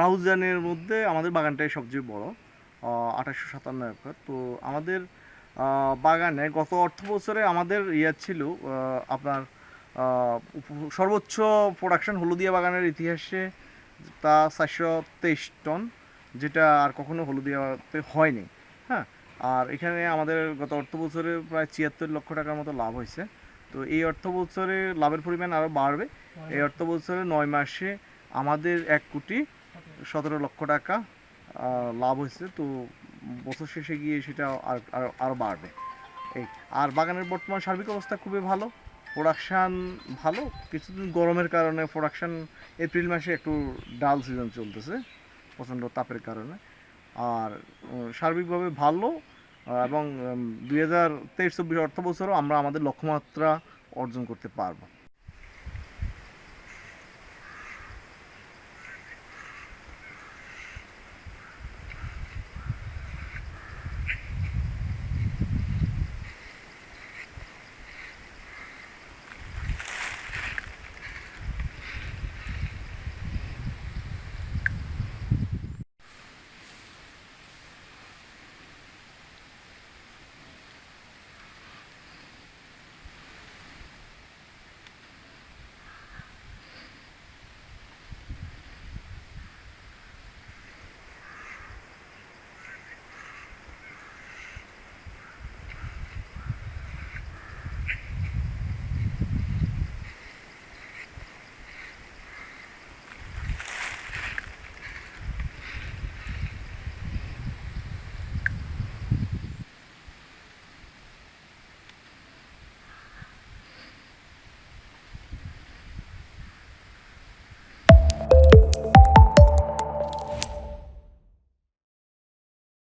রাউজানের মধ্যে আমাদের বাগানটাই সবচেয়ে বড় আঠাশশো সাতান্ন একর। তো আমাদের বাগানে গত অর্থ বছরে আমাদের ইয়ে ছিল আপনার সর্বোচ্চ প্রোডাকশন হলুদিয়া বাগানের ইতিহাসে তা চারশো তেইশ টন যেটা আর কখনো হলুদিয়াতে হয়নি। হ্যাঁ আর এখানে আমাদের গত অর্থ বছরে প্রায় ছিয়াত্তর লক্ষ টাকার মতো লাভ হয়েছে। তো এই অর্থ বছরে লাভের পরিমাণ আরও বাড়বে। এই অর্থ বছরে নয় মাসে আমাদের এক কোটি সতেরো লক্ষ টাকা লাভ হয়েছে। তো বছর শেষে গিয়ে সেটা আর, আর- আরও বাড়বে। এই, আর বাগানের বর্তমান সার্বিক অবস্থা খুবই ভালো। প্রোডাকশান ভালো। কিছুদিন গরমের কারণে প্রোডাকশান এপ্রিল মাসে একটু ডাল সিজন চলতেছে, প্রচণ্ড তাপের কারণে। আর সার্বিকভাবে ভালো। এবং দুই হাজার তেইশ চব্বিশ অর্থ বছরও আমরা আমাদের লক্ষ্যমাত্রা অর্জন করতে পারব।